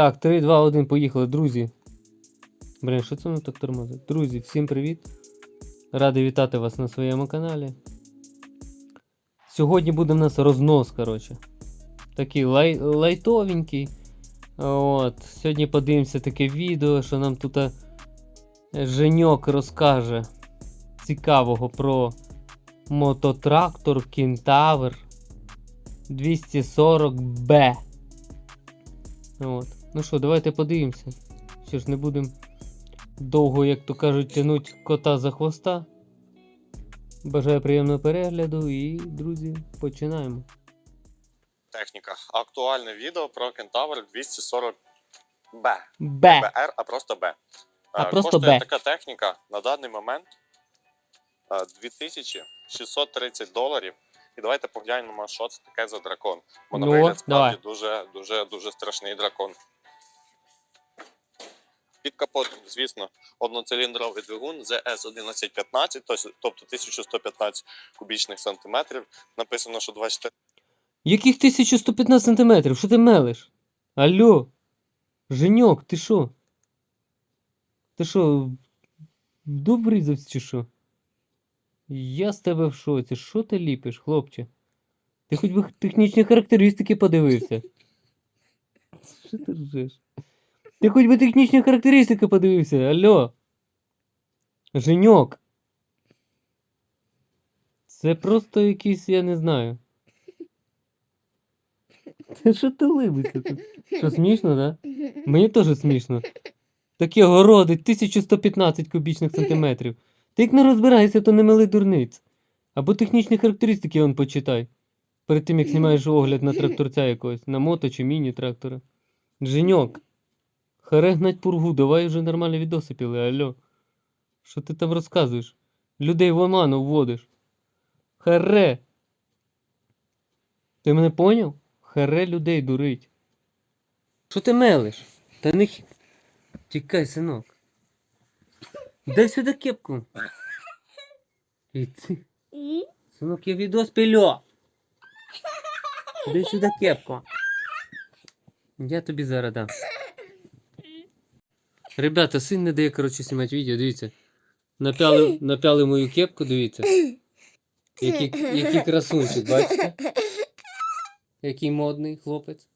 Так, 3, 2, 1, поїхали, друзі. Блін, що це воно так тормозить? Друзі, всім привіт. Радий вітати вас на своєму каналі. Сьогодні буде в нас рознос, коротше. Такий лай... лайтовенький. От. Сьогодні подивимося таке відео, що нам тут е, Женьок розкаже цікавого про мототрактор Кентавр 240B. От. Ну що, давайте подивимося. Що ж не будемо довго, як то кажуть, тянуть кота за хвоста. Бажаю приємного перегляду і, друзі, починаємо. Техніка. Актуальне відео про Кентавр 240 b Б. БР, а просто Б. А Е, просто Коштує Б. така техніка на даний момент е, 2630 доларів. І давайте поглянемо, що це таке за дракон. Бо на Ну, давай. справді дуже, дуже, дуже страшний дракон. Під капотом, звісно, одноциліндровий двигун ZS1115, тобто 1115 кубічних сантиметрів. Написано, що 24 Яких 1115 сантиметрів? Що ти мелиш? Алло? Женьок, ти що? Ти що? Добризався чи що? Я з тебе в шоці. Що ти ліпиш, хлопче? Ти хоч би технічні характеристики подивився. Що ти ржеш? Ти хоч би технічні характеристики подивився, алло? Женьок. Це просто якийсь, я не знаю. Та що ти либишся тут? Що смішно, да? Мені теж смішно. Таке городи 1115 кубічних сантиметрів. Ти як не розбираєшся, то не мили дурниць. Або технічні характеристики он почитай. Перед тим як знімаєш огляд на тракторця якогось, на мото чи міні-трактора. Женьок. Харе гнать пургу, давай вже нормальні відоси піли, алло. Що ти там розказуєш? Людей в оману вводиш. Харе. Ти мене поняв? Харе людей дурить. Що ти мелиш? Та не х- Тікай, синок. Дай сюди кепку. І ти. Синок, я відос пільо. Дай сюди кепку. Я тобі зараз дам. Ребята, син не дає, коротше, знімати відео, дивіться. Напяли, напяли мою кепку, дивіться. Який, який красунчик, бачите? Який модний хлопець.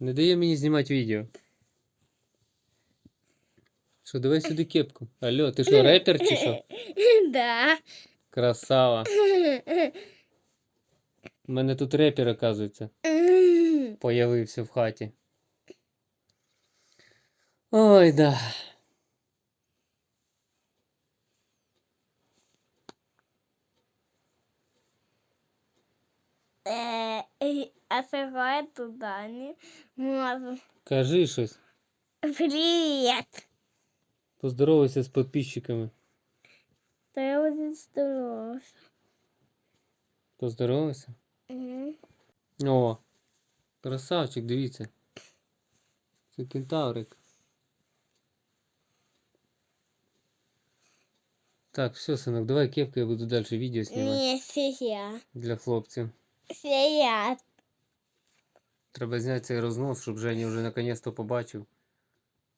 Не дає мені знімати відео. Що, давай сюди кепку. Алло, ти що, репер чи що? Да. Красава. У мене тут репер, оказується, появився в хаті. Ой, да. А сьогодні туди не можу. Кажи щось. Привіт. Поздоровайся з підписчиками. То я вже здоровався. Поздоровайся. Мгм. О, красавчик, дивіться. Це кентаврик. Так, все, синок, давай кепку, я буду далі відео знімати Ні, це я. для хлопців. Це я. Треба зняти цей рознос, щоб Женя вже наконець-то побачив.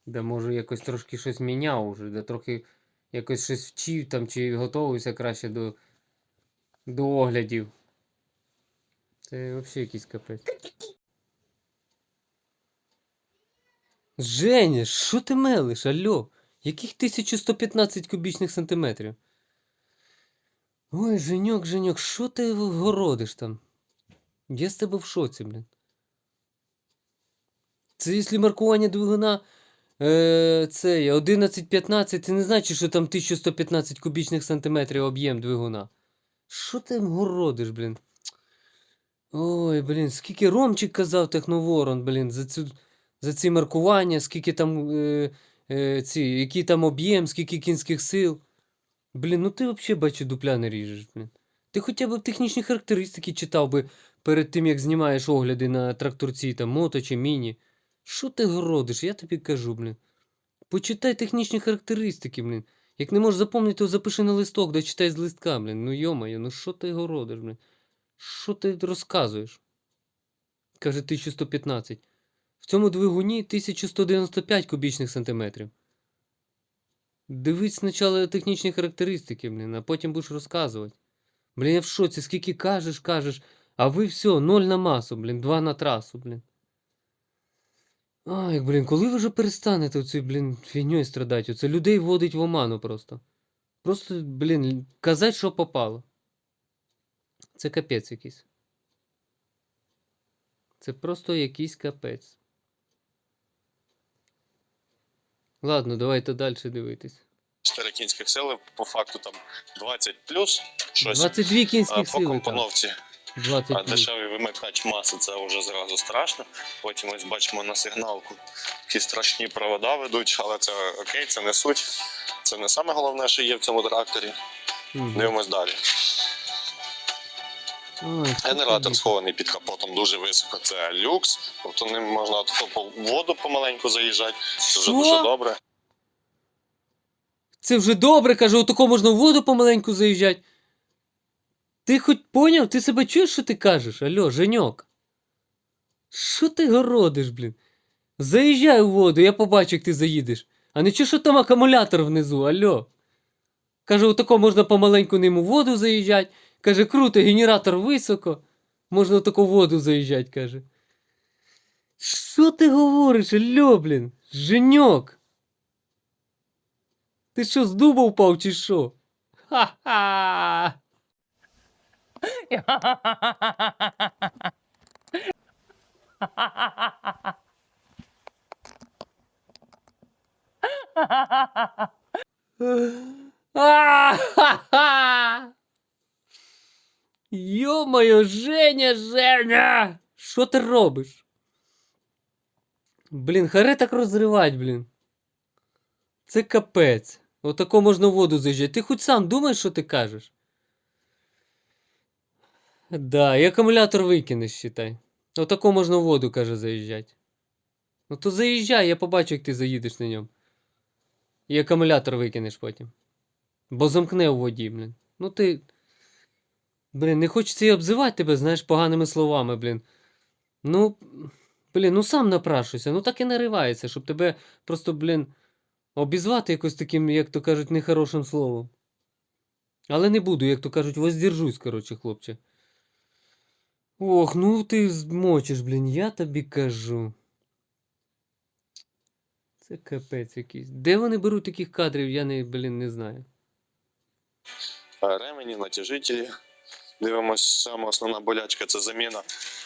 Де може якось трошки щось міняв уже, де трохи якось щось вчив там чи готувався краще до, до оглядів. Це взагалі якийсь капець. Женя, що ти мелиш? Алло? Яких 1115 кубічних сантиметрів? Ой, Женьок, Женьок, що ти городиш там? Я з тебе в шоці, блін. Це якщо маркування двигуна е, це 11-15, це не значить, що там 1115 кубічних сантиметрів об'єм двигуна. Що ти городиш, блін? Ой, блін, скільки Ромчик казав Техноворон, блін, за, цю, за ці маркування, скільки там е, е, ці, який там об'єм, скільки кінських сил. Блін, ну ти взагалі бачу дупля не ріжеш, блін. Ти хоча б технічні характеристики читав би перед тим, як знімаєш огляди на тракторці, там, мото чи міні. Що ти городиш? Я тобі кажу, блін. Почитай технічні характеристики, блін. Як не можеш запам'ятати, то запиши на листок, да читай з листка, блін. Ну йомаю, ну що ти городиш, блін? Що ти розказуєш? Каже 1115. В цьому двигуні 1195 кубічних сантиметрів. Дивись спочатку технічні характеристики, блін, а потім будеш розказувати. Блін, я в шоці, скільки кажеш, кажеш, а ви все, 0 на масу, блін, 2 на трасу, блін. Ай, блін, коли ви вже перестанете оцю, блін, фігньою страдати? Оце людей вводить в оману просто. Просто, блін, казать, що попало. Це капець якийсь. Це просто якийсь капець. Ладно, давайте далі дивитись. 4 кінських сили, по факту там 20 плюс щось. 22 А, кінських по сили там. компоновці 20 а, дешевий вимикач маси це вже зразу страшно. Потім ось бачимо на сигналку. Такі страшні провода ведуть, але це окей, це не суть. Це не саме головне, що є в цьому тракторі. Мгм. Дивимось далі. Генератор схований під капотом дуже високо. Це люкс. Тобто ним можна по воду помаленьку заїжджати. Це вже дуже добре. Це вже добре, каже, отако можна в воду помаленьку заїжджати. Ти хоч поняв? Ти себе чуєш, що ти кажеш? Алло, Женьок. Що ти городиш, блін? Заїжджай у воду, я побачу, як ти заїдеш. А не чуєш, що там акумулятор внизу, алло. Каже, отако можна помаленьку ним у воду заїжджати. Каже, круто, генератор високо. Можна отако в воду заїжджати, каже. Що ти говориш, алло, блін? Женьок. Ти що, з дуба впав чи що? Ха-ха! Йо-моє, Женя, Женя! Що ти робиш? Блін, харе так розривать, блін. Це капець. Отако можна в воду заїжджати. Ти хоч сам думаєш, що ти кажеш? Да, і акумулятор викинеш, считай. Отако можна в воду, каже, заїжджати. Ну то заїжджай, я побачу, як ти заїдеш на ньому. І акумулятор викинеш потім. Бо замкне у воді, блін. Ну ти. Блін, не хочеться і обзивати тебе, знаєш, поганими словами, блін. Ну. Блін, ну сам напрашуйся, ну так і наривається, щоб тебе просто, блін, обізвати якось таким, як то кажуть, нехорошим словом. Але не буду, як то кажуть, воздержусь, коротше, хлопче. Ох, ну ти змочиш, блін, я тобі кажу. Це капець якийсь. Де вони беруть таких кадрів, я не, блін, не знаю. Ремені, натяжителі. Дивимось, саме основна болячка це заміна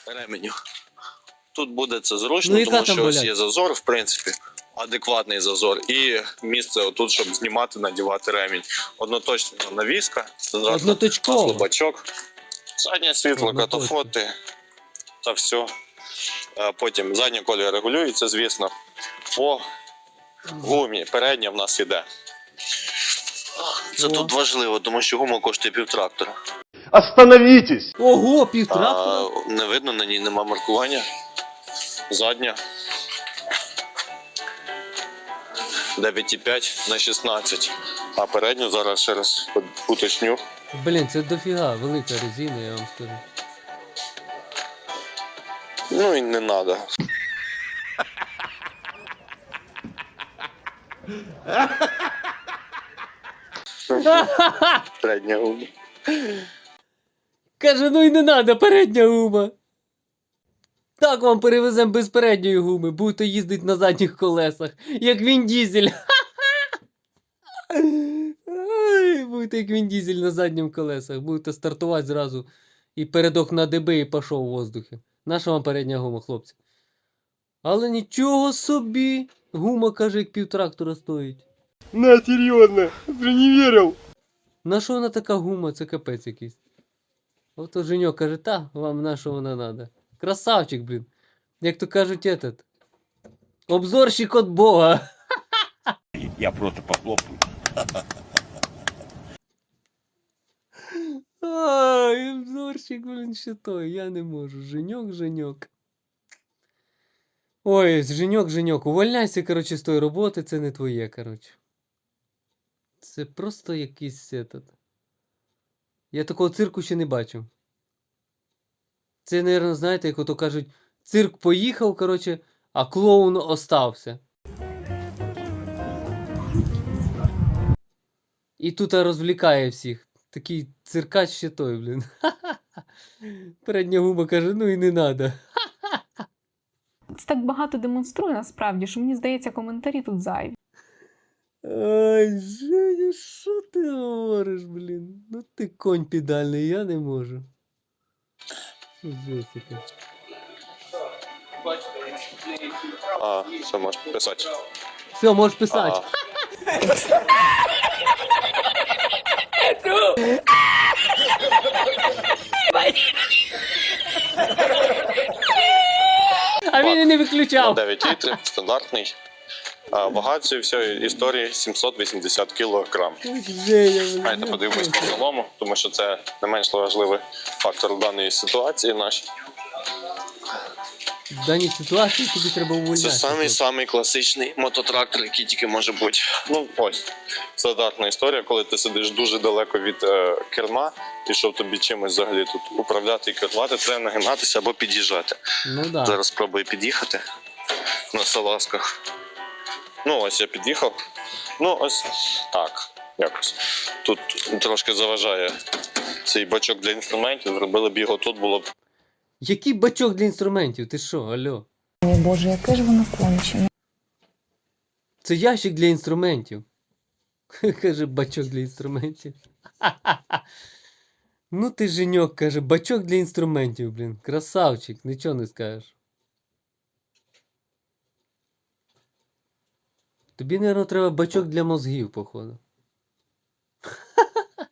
ременю. Тут буде це зручно, Ну, тому що ось болячка? є зазор, в принципі, адекватний зазор. І місце отут, щоб знімати, надівати ремінь. Одноточна навіска, стандартна Одноточково. бачок, заднє світло, катафоти та все. Потім заднє колія регулюється, звісно. По гумі передня в нас іде. Це О. тут важливо, тому що гума коштує півтрактора. Остановитесь! Ого, півтора. А, не видно, на ній нема маркування. Задня. 9,5 на 16. А передню зараз ще раз уточню. Блін, це дофіга, велика резина, я вам скажу. Ну і не треба. Передня гума. Каже, ну і не надо, передня гума. Так вам перевеземо без передньої гуми, будете їздити на задніх колесах, як він дізель. Ай, будете як він дізель на задніх колесах, будете стартувати зразу і передок на ДБ і пішов у воздухі. Наша вам передня гума, хлопці. Але нічого собі. Гума каже, як півтрактора стоїть. На, серьезно, ты не верил. На що вона така гума, це капець якийсь. Ото Женьок каже, та, вам на що вона надо. Красавчик, блін. Як то кажуть, этот. Обзорщик от Бога. Я просто похлопаю. Ай, обзорщик, блін, ще той, я не можу. Женьок, Женьок. Ой, Женьок, Женьок, увольняйся, коротше, з тої роботи, це не твоє, коротше. Це просто якийсь этот. Я такого цирку ще не бачив. Це, напевно, знаєте, як ото кажуть, цирк поїхав, коротше, а клоун остався. І тут розвлікає всіх. Такий циркач ще той, блін. Передня губа каже, ну і не надо. Це так багато демонструє насправді, що мені здається, коментарі тут зайві. Ай, Женя, що ти говориш, блін? Ну ти конь педальний, я не можу. Жесть. А, все можеш писати. Все, можеш писати. А, А він і не виключав. 9 літрів, стандартний. А, вага цієї всієї історії 780 кілограм. Давайте подивимось по цілому, тому що це не менш важливий фактор в даній ситуації нашій. В даній ситуації тобі треба увольняти. Це самий самий класичний мототрактор, який тільки може бути. Ну ось стандартна історія, коли ти сидиш дуже далеко від е, керма, і щоб тобі чимось взагалі тут управляти і керувати, треба нагинатися або під'їжджати. Ну да. Зараз спробую під'їхати на салазках. Ну, ось я під'їхав. Ну, ось так. Якось. Тут трошки заважає цей бачок для інструментів. Зробили б його тут, було б Який бачок для інструментів? Ти що, алло? О Боже, яке ж воно кончене. Це ящик для інструментів. Каже, бачок для інструментів. Ну ти женьок, каже, бачок для інструментів, блін. Красавчик, нічого не скажеш. Тобі, мабуть, треба бачок для мозгів, походу.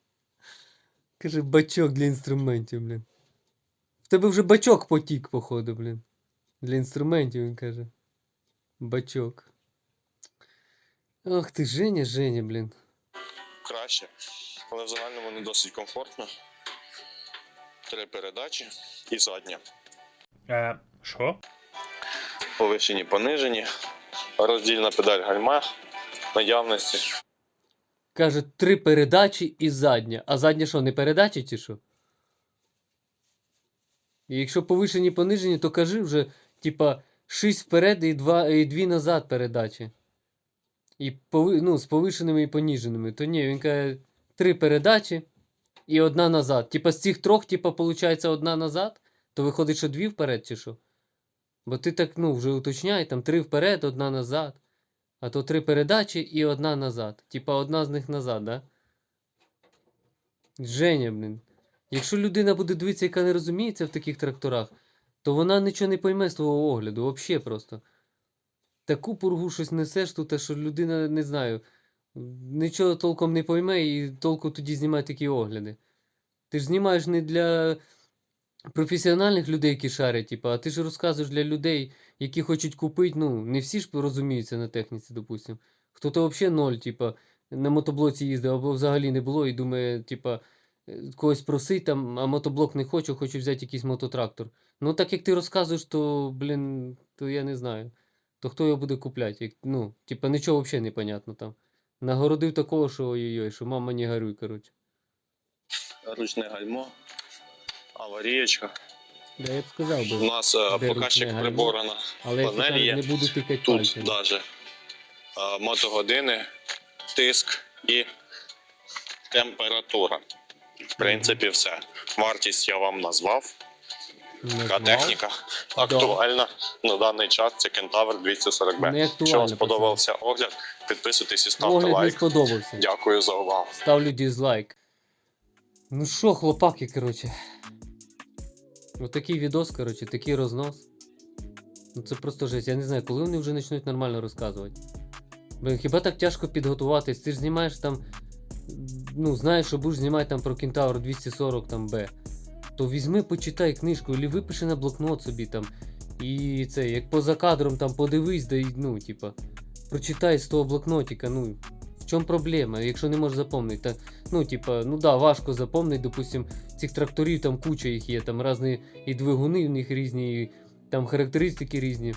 Каже, бачок для інструментів, блін. В тебе вже бачок потік, походу, блін. Для інструментів, він каже. Бачок. Ох ти, Женя, Женя, блін. краще, але в загальному не досить комфортно. Три передачі і задня. Е, що? Повишені, понижені, роздільна педаль гальма, наявності. Каже, три передачі і задня. А задня що, не передачі чи що? І якщо повишені понижені, то кажи вже, типа, 6 вперед і, два, і 2 назад передачі. І ну, з повишеними і поніженими. То ні, він каже, три передачі і одна назад. Типа з цих трьох, типа, виходить, одна назад, то виходить, що дві вперед чи що? Бо ти так, ну, вже уточняй, там три вперед, одна назад. А то три передачі і одна назад. Типа одна з них назад, да? Женя, блін. Якщо людина буде дивитися, яка не розуміється в таких тракторах, то вона нічого не пойме з твого огляду, взагалі просто. Таку пургу щось несеш тут, що людина, не знаю, нічого толком не пойме і толку тоді знімає такі огляди. Ти ж знімаєш не для професіональних людей, які шарять, типу, а ти ж розказуєш для людей, які хочуть купити, ну, не всі ж розуміються на техніці, допустим. Хто-то взагалі ноль, типа, на мотоблоці їздив, або взагалі не було, і думає, типа, е, когось просить там, а мотоблок не хочу, хочу взяти якийсь мототрактор. Ну, так як ти розказуєш, то, блін, то я не знаю. То хто його буде купляти? Як, ну, типа, нічого взагалі не понятно там. Нагородив такого, що ой-ой-ой, що мама не горюй, коротше. Ручне гальмо, аварієчка. Да, я б сказав У нас е, показчик гальмо? прибору на Але я панелі є. не буду тикати тут пальцем. навіть мотогодини, тиск і температура. В принципі, все. Вартість я вам назвав. Така Назвав. техніка актуальна на даний час. Це Кентавр 240B. Не Якщо вам сподобався огляд, підписуйтесь і ставте Огляд не лайк. сподобався. Дякую за увагу. Ставлю дизлайк. Ну що, хлопаки, коротше. Отакий відос, коротше, такий рознос. Ну це просто жесть. Я не знаю, коли вони вже почнуть нормально розказувати. Блин, хіба так тяжко підготуватись? Ти ж знімаєш там. Ну, знаєш, що будеш знімати там про Кентавр 240 там Б. То візьми, почитай книжку, або випиши на блокнот собі там. І це, як поза кадром там подивись, да й, ну, типа, прочитай з того блокнотика, ну. Чому проблема, якщо не можеш запомнити? Ну, типа, ну да, важко запомнити, допустим, цих тракторів там куча їх є, там різні і двигуни в них різні, і там характеристики різні.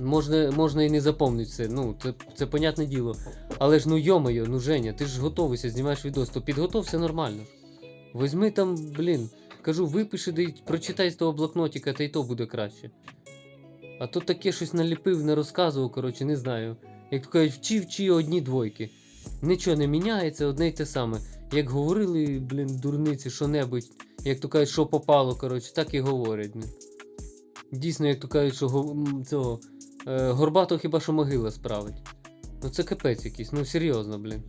Можна, можна і не запомнити все, ну, це, це понятне діло. Але ж ну йомайо, ну Женя, ти ж готовийся, знімаєш відос, то підготовся нормально. Возьми там, блін, кажу, випиши, да прочитай з того блокнотика, та й то буде краще. А тут таке щось наліпив, не розказував, коротше, не знаю. Як то кажуть, вчи, вчи одні двойки. Нічого не міняється, одне й те саме. Як говорили, блін, дурниці, що-небудь, як то кажуть, що попало, коротше, так і говорять. Дійсно, як то кажуть, що цього е, горбато хіба що могила справить. Ну це капець якийсь, ну серйозно, блін.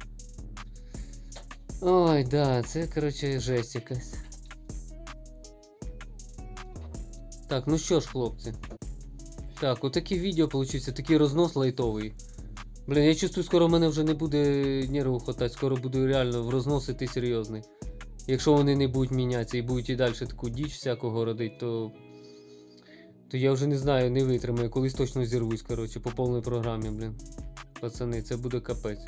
Ой, да, це, коротше, жесть якась. Так, ну що ж, хлопці. Так, отаке відео получився, такий рознос лайтовий. Блін, я чувствую, скоро в мене вже не буде нерву хватати, скоро буду реально в рознос іти серйозний. Якщо вони не будуть мінятися і будуть і далі таку діч всякого родити, то. То я вже не знаю, не витримаю, колись точно зірвусь, коротше, по повній програмі, блін. Пацани, це буде капець.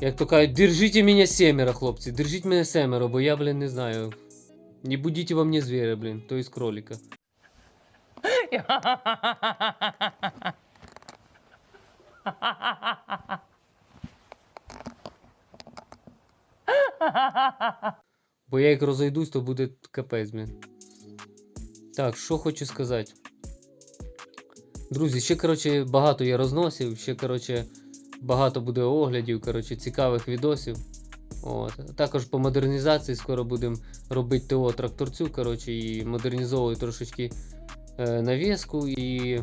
Як то кажуть, держите мене семеро, хлопці, держіть мене семеро, бо я, блін, не знаю. Не будіть во мне звіря, блін, то із кролика. Бо я як розійдусь, то буде капець, блін. Так, що хочу сказати. Друзі, ще, коротше, багато я розносів, ще, коротше, багато буде оглядів, коротше, цікавих відосів. От. Також по модернізації скоро будемо робити ТО тракторцю, коротше, і модернізовувати трошечки е, навіску, і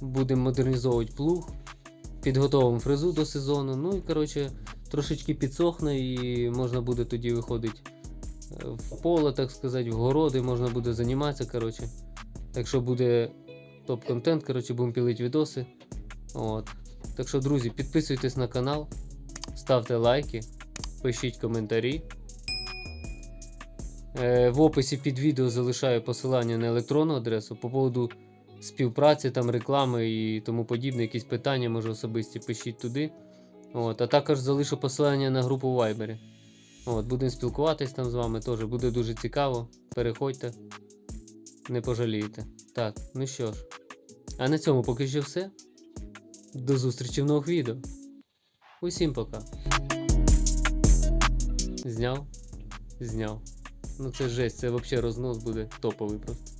будемо модернізовувати плуг, підготовимо фрезу до сезону. Ну і коротше, трошечки підсохне, і можна буде тоді виходити е, в поле, так сказати, в городи, можна буде займатися. коротше. Так що буде топ-контент, коротше, будемо пілити відоси. От. Так що, друзі, підписуйтесь на канал, ставте лайки, пишіть коментарі. Е, в описі під відео залишаю посилання на електронну адресу по поводу співпраці, там реклами і тому подібне, якісь питання, може особисті, пишіть туди. От, а також залишу посилання на групу в Viber. От, будемо спілкуватись там з вами теж, буде дуже цікаво. Переходьте, не пожалієте. Так, ну що ж. А на цьому поки що все. До зустрічі в нових відео. Усім пока. Зняв? Зняв. Ну це жесть, це взагалі рознос буде топовий просто.